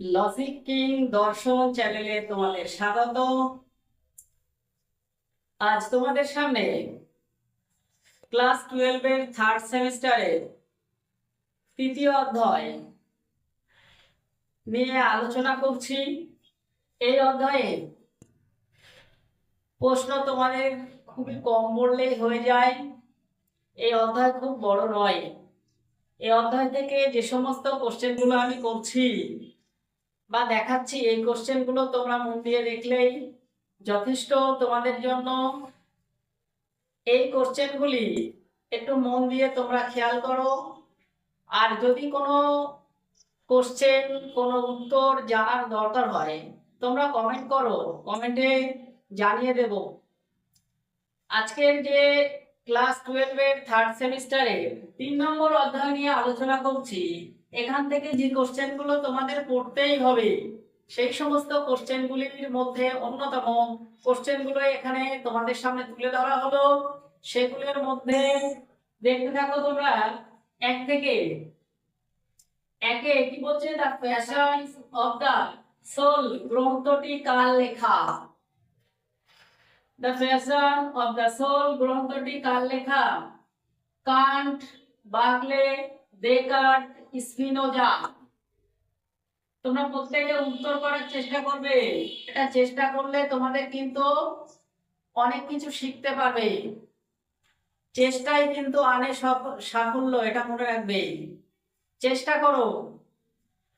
Logic king দর্শন চ্যানেলে তোমাদের স্বাগত। আজ তোমাদের সামনে ক্লাস টুয়েলভের থার্ড সেমিস্টারের তৃতীয় অধ্যায় নিয়ে আলোচনা করছি। এই অধ্যায়ে প্রশ্ন তোমাদের খুবই কম বললেই হয়ে যায়। এই অধ্যায় খুব বড় নয়। এই অধ্যায় থেকে যে সমস্ত কোশ্চেনগুলো আমি করছি বা দেখাচ্ছি এই কোশ্চেনগুলো তোমরা মন দিয়ে দেখলেই যথেষ্ট তোমাদের জন্য। এই কোশ্চেনগুলি একটু মন দিয়ে তোমরা খেয়াল করো। আর যদি কোনো কোশ্চেন কোনো উত্তর জানার দরকার হয়, তোমরা কমেন্ট করো। কমেন্টে জানিয়ে দেব। আজকের যে ক্লাস টুয়েলভের থার্ড সেমিস্টারে তিন নম্বর অধ্যায় নিয়ে আলোচনা করছি। এখান থেকে যে কোশ্চেনগুলো তোমাদের পড়তেই হবে, সেই সমস্ত কোশ্চেনগুলির মধ্যে অন্যতম কোশ্চেনগুলো এখানে তোমাদের সামনে তুলে ধরা হলো। সেগুলোর মধ্যে দেখতে থাকো তোমরা, এক থেকে একে কি বলছে? The passion of the soul গ্রন্থটি কার লেখা? The passion of the soul গ্রন্থটি কার লেখা? Kant Berkeley Descartes Spinoza. তোমরা প্রত্যেকে উত্তর করার চেষ্টা করবে। এটা চেষ্টা করলে তোমাদের কিন্তু অনেক কিছু শিখতে পারবে। চেষ্টাই কিন্তু আনে সব সাফল্য, এটা মনে রাখবে। চেষ্টা করো।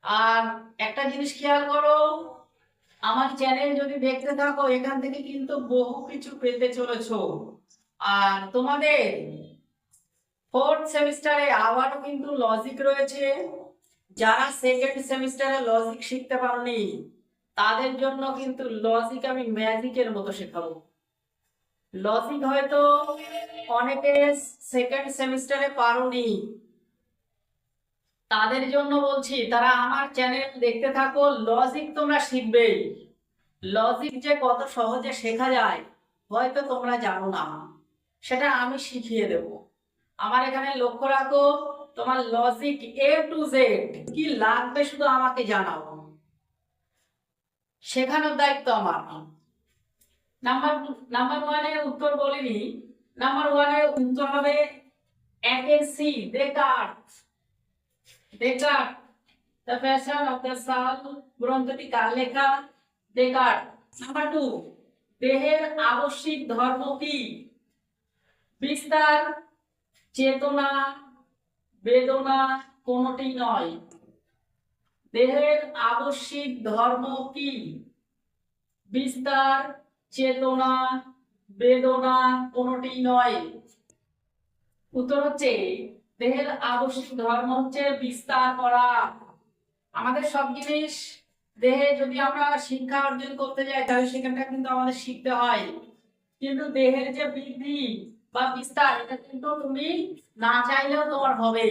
আর একটা জিনিস খেয়াল করো, আমার চ্যানেল যদি দেখতে থাকো, এখান থেকে কিন্তু বহু কিছু পেতে চলেছো। আর তোমাদের ফোর্থ সেমিস্টারে আবারও কিন্তু লজিক রয়েছে। যারা সেকেন্ড সেমিস্টারে লজিক শিখতে পারোনি, তাদের জন্য কিন্তু লজিক আমি ম্যাজিকের মতো শেখাবো। লজিক হয়তো অনেকে সেকেন্ড সেমিস্টারে পারোনি। তাদের জন্য বলছি, তারা আমার চ্যানেল দেখতে থাকো লজিক তোমরা শিখবে। লজিক যে কত সহজে শেখা যায়, হয়তো তোমরা জানো না। সেটা আমি শিখিয়ে দেবো। আমার এখানে লক্ষ্য রাখো, তোমার লজিক এ টু জেড কি লাগবে শুধু আমাকে জানাও। শেখানোর দায়িত্ব আমার। নাম্বার নাম্বার ওয়ানের উত্তর বলিনি। নাম্বার ওয়ানের উত্তর হবে আবশ্যিক ধর্ম কি? বিস্তার চেতনা, বেদনা কোনটি নয়। দেহের আবশ্যিক ধর্ম কি? বিস্তার, চেতনা, বেদনা কোনটি নয়। উত্তর হচ্ছে, দেহের আবশ্যিক ধর্ম হচ্ছে বিস্তার করা। আমাদের সব জিনিস দেহে যদি আমরা শিক্ষা অর্জন করতে যাই, তাহলে সেখানটা কিন্তু আমাদের শিখতে হয়। কিন্তু দেহের যে বৃদ্ধি বা বিস্তার, এটা কিন্তু তুমি না চাইলেও তোমার হবে।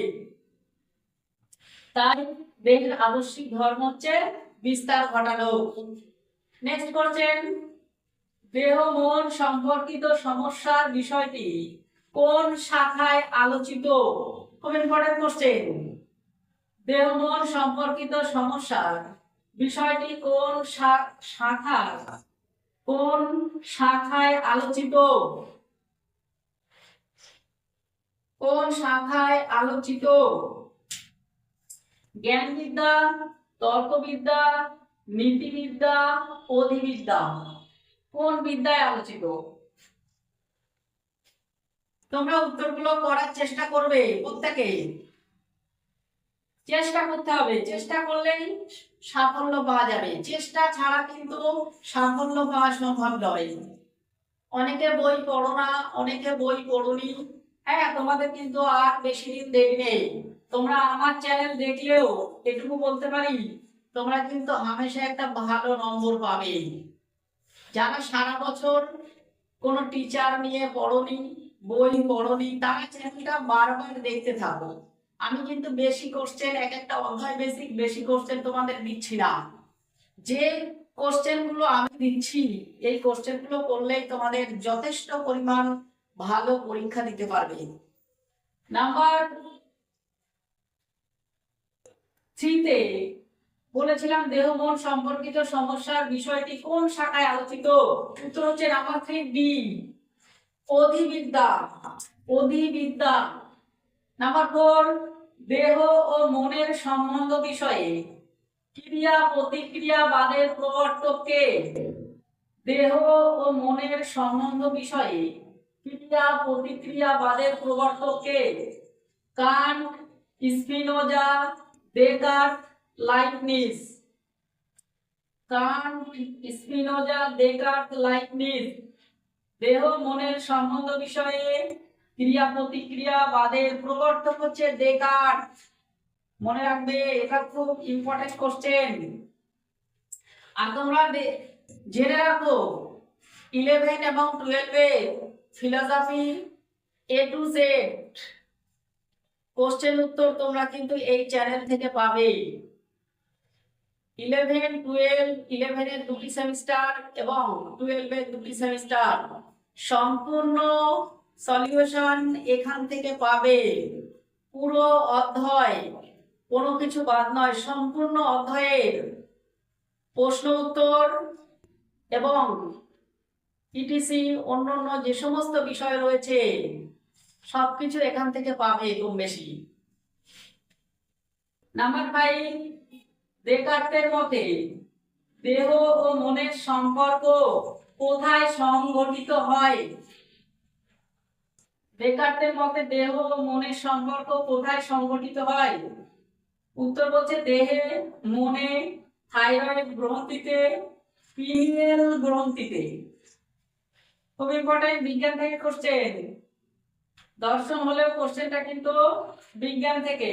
তাই দেহের আবশ্যিক ধর্ম হচ্ছে বিস্তার ঘটানো। নেক্সট করছেন দেহ, মন সম্পর্কিত সমস্যার বিষয়টি কোন শাখায় আলোচিত? খুব ইম্পর্টেন্ট কোশ্চেন দেহ, মন সম্পর্কিত সমস্যার বিষয়টি কোন শাখা কোন শাখায় আলোচিত? কোন শাখায় আলোচিত? জ্ঞানবিদ্যা, তর্কবিদ্যা, নীতিবিদ্যা, অধিবিদ্যা কোন বিদ্যায় আলোচিত? তোমরা উত্তরগুলো করার চেষ্টা করবে প্রত্যেকে। চেষ্টা করতে হবে। চেষ্টা করলেই সাফল্য পাওয়া যাবে। চেষ্টা ছাড়া কিন্তু সাফল্য পাওয়া সম্ভব নয়। অনেকে বই পড়ো না, অনেকে বই পড়োনি। হ্যাঁ তোমাদের কিন্তু আর বেশি দিন দেরি নেই। তোমরা আমার চ্যানেল দেখলেও এটুকু বলতে পারি, তোমরা কিন্তু হামেশা একটা ভালো নম্বর পাবে। যারা সারা বছর কোনো টিচার নিয়ে পড়নি, বই পড়নি, তারা চ্যানেলটা বারবার দেখতে থাকো। আমি কিন্তু বেশি কোশ্চেন এক একটা অধ্যায় বেসিক বেশি কোশ্চেন তোমাদের দিচ্ছি না। যে কোশ্চেনগুলো আমি দিচ্ছি, এই কোশ্চেনগুলো করলেই তোমাদের যথেষ্ট পরিমাণ ভালো পরীক্ষা দিতে পারবে নাম্বার থ্রিতে বলেছিলাম দেহ, মন সম্পর্কিত সমস্যার বিষয়টি কোন শাখায় আলোচিত? উত্তর হচ্ছে নাম্বার থ্রি বি অধিবিদ্যা অধিবিদ্যা। নাম্বার ফোর দেহ ও মনের সম্বন্ধ বিষয়ে ক্রিয়া, প্রতিক্রিয়া প্রতিক্রিয়াবাদের প্রবর্তককে দেহ ও মনের সম্বন্ধ বিষয়ে ক্রিয়া প্রতিক্রিয়াবাদের প্রবর্তককে Kant Spinoza Descartes Leibniz Kant Spinoza Descartes Leibniz দেহ, মনের সম্বন্ধ বিষয়ে ক্রিয়া প্রতিক্রিয়া বাদের প্রবর্তক হচ্ছে ডেকার্ট মনে রাখবে, এটা খুব ইম্পর্টেন্ট কোশ্চেন আর তোমরা জেনে রাখো ইলেভেন এবং টুয়েলভে philosophy A to Z question উত্তর তোমরা কিন্তু এই চ্যানেল থেকে পাবে। ইলেভেন টুয়েলভ ইলেভেনের দুটি সেমিস্টার এবং টুয়েলভের দুটি সেমিস্টার সম্পূর্ণ সলিউশন এখান থেকে পাবে। পুরো অধ্যায়, কোনো কিছু বাদ নয়, সম্পূর্ণ অধ্যায়ের। প্রশ্ন উত্তর এবং ইটিসি অন্যান্য যে সমস্ত বিষয় রয়েছে, সবকিছু এখান থেকে পাবে কম বেশি। নাম্বার ফাইভ মতে দেহ ও মনের সম্পর্ক কোথায় সংঘটিত হয়? দেকার্তের মতে দেহ ও মনের সম্পর্ক কোথায় সংঘটিত হয়? উত্তর বলছে দেহে, মনে, থাইরয়েড গ্রন্থিতে পিনিয়াল গ্রন্থিতে। খুব ইম্পর্টেন্ট বিজ্ঞান থেকে কোশ্চেন দর্শন হলেও কোশ্চেনটা কিন্তু বিজ্ঞান থেকে।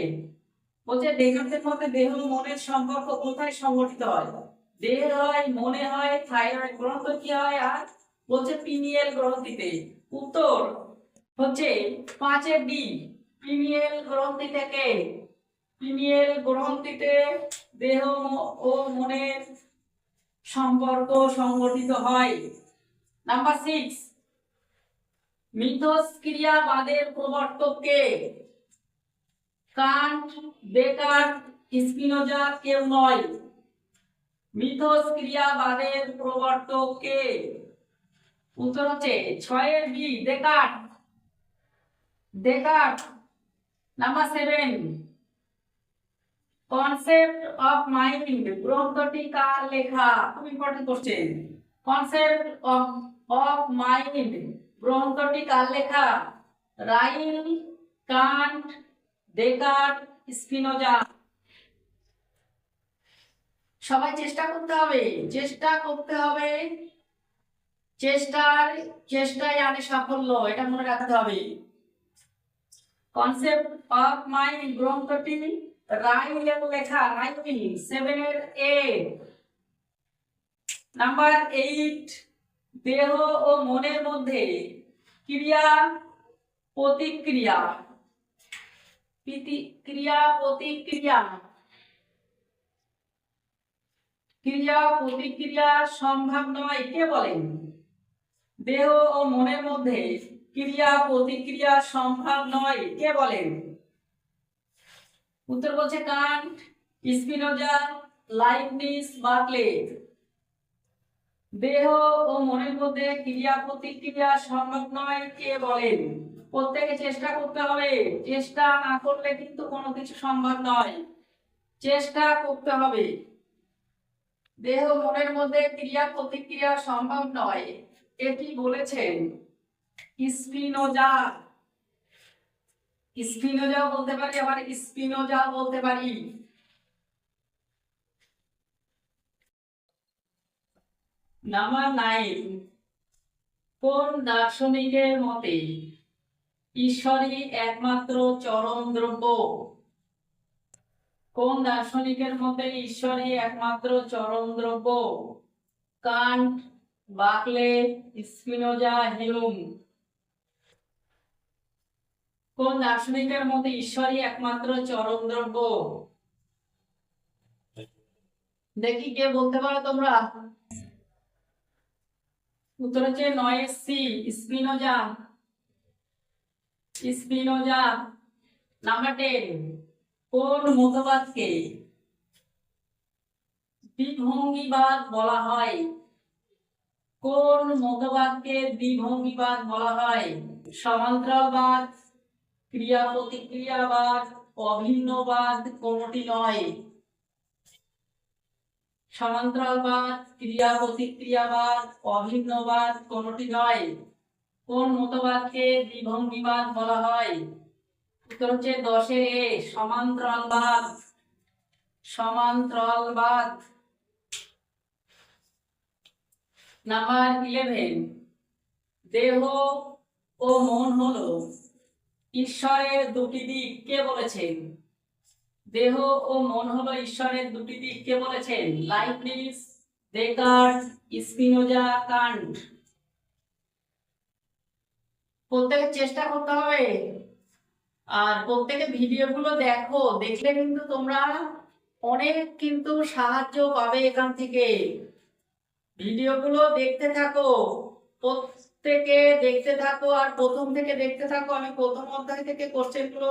বলছে দেহের মধ্যে দেহ মনের সম্পর্ক কোথায় সংগঠিত হয়? দেহ হয়, মনে হয় থাইরয়েড গ্রন্থ কি হয়? আর বলছে, পিনিয়াল গ্রন্থিতে। উত্তর হচ্ছে পাঁচের ডি, পিনিয়াল গ্রন্থি থেকে। পিনিয়াল গ্রন্থিতে দেহ ও মনের সম্পর্ক সংগঠিত হয়। নাম্বার সিক্স মিথস্ক্রিয়াবাদের প্রবর্তককে কান্ট বেকার স্পিনোজা কেউ নয়। মিথস্ক্রিয়াবাদের প্রবর্তককে উত্তর হচ্ছে ছয়ের B Descartes Descartes number seven concept of mind গ্রন্থটি কার লেখা? খুব important question concept of of mind গ্রন্থটি কার লেখা রাইল কান্ট ডেকার্ট স্পিনোজা সবাই চেষ্টা করতে হবে, চেষ্টা করতে হবে। চেষ্টার চেষ্টায় আনে সাফল্য, এটা মনে রাখতে হবে। কনসেপ্ট অফ মাইন্ড গ্রন্থটি রাইলের লেখা রাইল সেভেনের এ নাম্বার এইট দেহ ও মনের মধ্যে ক্রিয়া প্রতিক্রিয়া। প্রীতি- ক্রিয়া প্রতিক্রিয়া। ক্রিয়া, প্রতিক্রিয়া সম্ভব নয়, কে বলেন? দেহ ও মনের মধ্যে ক্রিয়া, প্রতিক্রিয়া সম্ভব নয়, কে বলেন? উত্তর বলছে কান্ট, স্পিনোজা লাইবনিস বার্কলে দেহ ও মনের মধ্যে ক্রিয়া, প্রতিক্রিয়া সম্ভব নয় কে বলেন? প্রত্যেকে চেষ্টা করতে হবে। চেষ্টা না করলে কিন্তু কোনো কিছু সম্ভব নয়। চেষ্টা করতে হবে। দেহ মনের মধ্যে ক্রিয়া, প্রতিক্রিয়া সম্ভব নয়। এটি বলেছেন স্পিনোজা। স্পিনোজা বলতে পারি, আবার স্পিনোজা বলতে পারি। নাম্বার নাইন কোন দার্শনিকের মতে ঈশ্বরই একমাত্র চরম দ্রব্য? কোন দার্শনিকের মতে ঈশ্বরই একমাত্র চরম দ্রব্য? কান্ট বাকলে স্পিনোজা হিউম কোন দার্শনিকের মতে ঈশ্বরই একমাত্র চরম দ্রব্য? দেখি কে বলতে পারো তোমরা? উত্তর হচ্ছে নয় C, Spinoza. Spinoza number ten কোন মতবাদকে দ্বিভঙ্গিবাদ বলা হয়? কোন মতবাদকে দ্বিভঙ্গিবাদ বলা হয়? সমান্তরালবাদ ক্রিয়া প্রতিক্রিয়াবাদ অভিন্নবাদ কোনটি নয়? সমান্তরালবাদ ক্রিয়া, প্রতিক্রিয়াবাদ, অভিন্নবাদ কোনটি নয়? কোন মতবাদকে দ্বিভঙ্গিবাদ বলা হয়? উত্তর হচ্ছে দশের এ, সমান্তরালবাদ। সমান্তরালবাদ। নাম্বার ইলেভেন দেহ ও মন হল ঈশ্বরের দুটি দিক। কে বলেছেন? দেহ ও মন হলো ঈশ্বরের দুটি দিক, কে বলেছেন? লাইবনিস ডেকার্ট স্পিনোজা কান্ট প্রত্যেকের চেষ্টা করতে হবে। আর প্রত্যেকে ভিডিওগুলো দেখো, দেখলে কিন্তু তোমরা অনেক কিন্তু সাহায্য পাবে এখান থেকে। ভিডিওগুলো দেখতে থাকো, প্রত্যেকে দেখতে থাকো, আর প্রথম থেকে দেখতে থাকো। আমি প্রথম অধ্যায় থেকে কোশ্চেনগুলো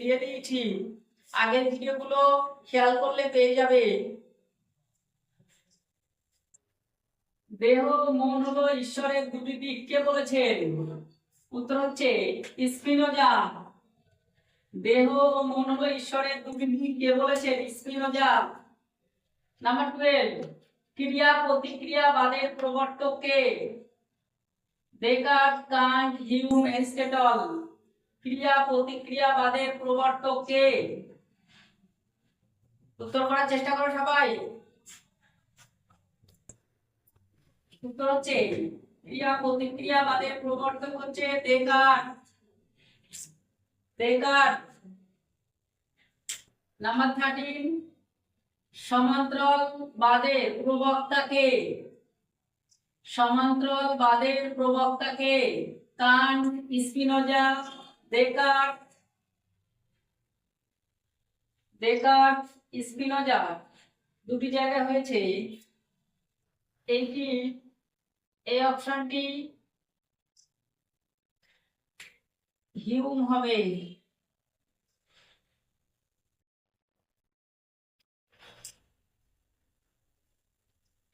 দিয়ে দিয়েছি। আগের ভিডিওগুলো খেয়াল করলে পেয়ে যাবে। দেহ মন হলো ঈশ্বরের দুটি দিক কে বলেছেন? উত্তর হচ্ছে স্পিনোজা। দেহ ও মন হলো ঈশ্বরের দুটি দিক কে বলেছেন? স্পিনোজা। নাম্বার টুয়েলভ, ক্রিয়া প্রতিক্রিয়াবাদের প্রবর্তক কে? ডেকার্ট, কান্ট, হিউম এরিস্টটল ক্রিয়া প্রতিক্রিয়াবাদের প্রবর্তক কে? উত্তর করার চেষ্টা করো সবাই। উত্তর হচ্ছে, ক্রিয়া প্রতিক্রিয়াবাদের প্রবর্তক হচ্ছে ডেকার্ট ডেকার্ট নাম্বার থার্টিন সমান্তরাল বাদের প্রবক্তাকে। সমান্তরাল বাদের প্রবক্তাকে Kant Spinoza Descartes Descartes Spinoza দুটি জায়গায় হয়েছে এইটি, এই অপশনটি হিউম হবে।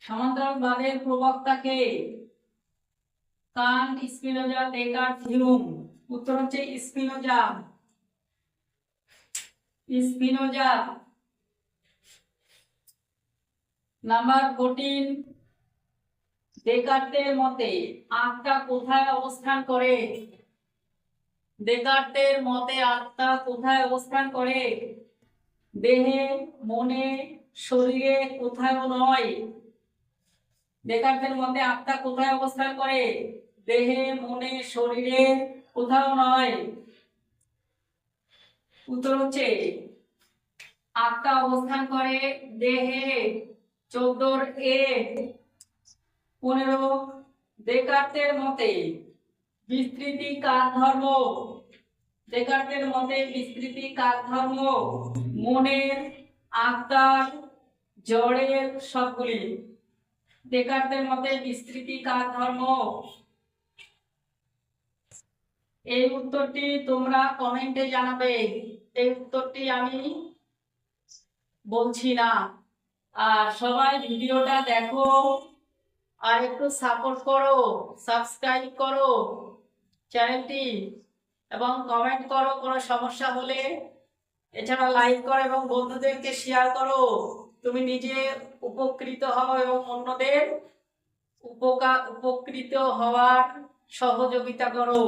সমান্তরালবাদের প্রবক্তাকে কান্ট স্পিনোজা ডেকার্ট হিউম। উত্তর হচ্ছে স্পিনোজা স্পিনোজা নাম্বার ফোরটিন ডেকার্টের মতে আত্মা কোথায় অবস্থান করে? ডেকার্টের মতে আত্মা কোথায় অবস্থান করে? দেহে, মনে, শরীরে কোথাও নয়। ডেকার্টের মতে আত্মা কোথায় অবস্থান করে? দেহে, মনে, শরীরে কোথাও নয়। উত্তর হচ্ছে আত্মা অবস্থান করে দেহে। চৌদ্দর এ পনেরো ডেকার্টের মতে বিস্তৃতি কার ধর্ম? ডেকার্টের মতে বিস্তৃতি কার ধর্ম? মনের আত্মার জড়ের সবগুলি। ডেকার্টের মতে বিস্তৃতি কার ধর্ম? এই উত্তরটি তোমরা কমেন্টে জানাবে। এই উত্তরটি আমি বলছি না। আর সবাই ভিডিওটা দেখো। আর একটু সাপোর্ট করো সাবস্ক্রাইব করো চ্যানেলটি এবং কমেন্ট করো, কোনো সমস্যা হলে। এছাড়া লাইক করো এবং বন্ধুদেরকে শেয়ার করো। তুমি নিজে উপকৃত হও এবং অন্যদের উপকার উপকৃত হওয়ার সহযোগিতা করো।